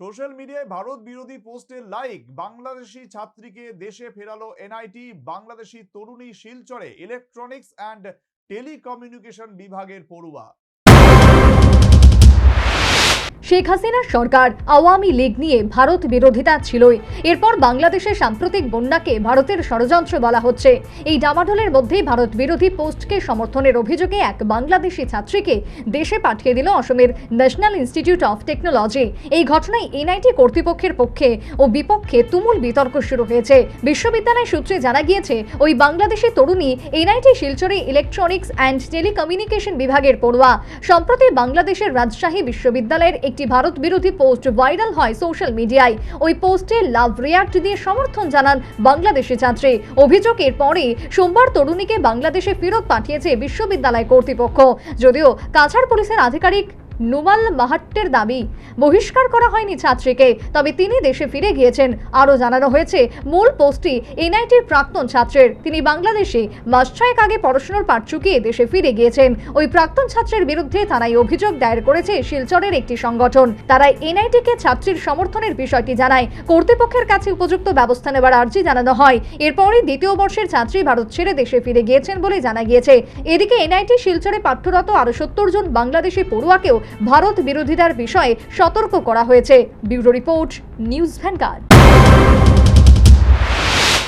Social মিডিয়ায় ভারত বিরোধী পোস্টের লাইক, বাংলাদেশি ছাত্রীকে দেশে ফেরালো এনআইটি, বাংলাদেশি তরুণী শিলচরে ইলেকট্রনিক্স অ্যান্ড টেলিকমিউনিকেশন বিভাগের পড়ুয়া। শেখ হাসিনার সরকার আওয়ামী লীগ নিয়ে ভারত বিরোধিতা ছিলই। এরপর বাংলাদেশের সাম্প্রতিক বন্যাকে ভারতের ষড়যন্ত্র বলা হচ্ছে। এই ডামাডোলের মধ্যেই ভারত বিরোধী পোস্টকে সমর্থনের অভিযোগে এক বাংলাদেশি ছাত্রীকে দেশে পাঠিয়ে দিল অসমের ন্যাশনাল ইনস্টিটিউট অফ টেকনোলজি। এই ঘটনায় এনআইটি কর্তৃপক্ষের পক্ষে ও বিপক্ষে তুমুল বিতর্ক শুরু হয়েছে। বিশ্ববিদ্যালয় সূত্রে জানা গিয়েছে, ওই বাংলাদেশি তরুণী এনআইটি শিলচরে ইলেকট্রনিক্স অ্যান্ড টেলিকমিউনিকেশন বিভাগের পড়ুয়া। সম্প্রতি বাংলাদেশের রাজশাহী বিশ্ববিদ্যালয়ের একটি ভারত বিরোধী পোস্ট ভাইরাল হয় সোশ্যাল মিডিয়ায়। ওই পোস্টে লাভ রিয়াক্ট দিয়ে সমর্থন জানান বাংলাদেশি ছাত্রী। অভিযোগের পরে সোমবার তরুণীকে বাংলাদেশে ফেরত পাঠিয়েছে বিশ্ববিদ্যালয় কর্তৃপক্ষ। যদিও কাছাড় পুলিশের আধিকারিক নুমাল মাহাট্টের দাবি। বহিষ্কার করা হয়নি ছাত্রীকে, তবে তিনি দেশে ফিরে গিয়েছেন। আরও জানানো হয়েছে, মূল পোস্টটি এনআইটির প্রাক্তন ছাত্রের। তিনি বাংলাদেশে মাস ছয়েক আগে পড়াশোনার পাঠ চুকিয়ে দেশে ফিরে গিয়েছেন। ওই প্রাক্তন ছাত্রের বিরুদ্ধে থানায় অভিযোগ দায়ের করেছে শিলচরের একটি সংগঠন। তারা এনআইটিকে ছাত্রীর সমর্থনের বিষয়টি জানায়। কর্তৃপক্ষের কাছে উপযুক্ত ব্যবস্থা নেবার আর্জি জানানো হয়। এরপরই দ্বিতীয় বর্ষের ছাত্রী ভারত ছেড়ে দেশে ফিরে গিয়েছেন বলে জানা গিয়েছে। এদিকে এনআইটি শিলচরে পাঠ্যরত আরও সত্তর জন বাংলাদেশি পড়ুয়াকেও ভারত বিরোধিতার বিষয়ে সতর্ক করা হয়েছে। Bureau report news Vanguard.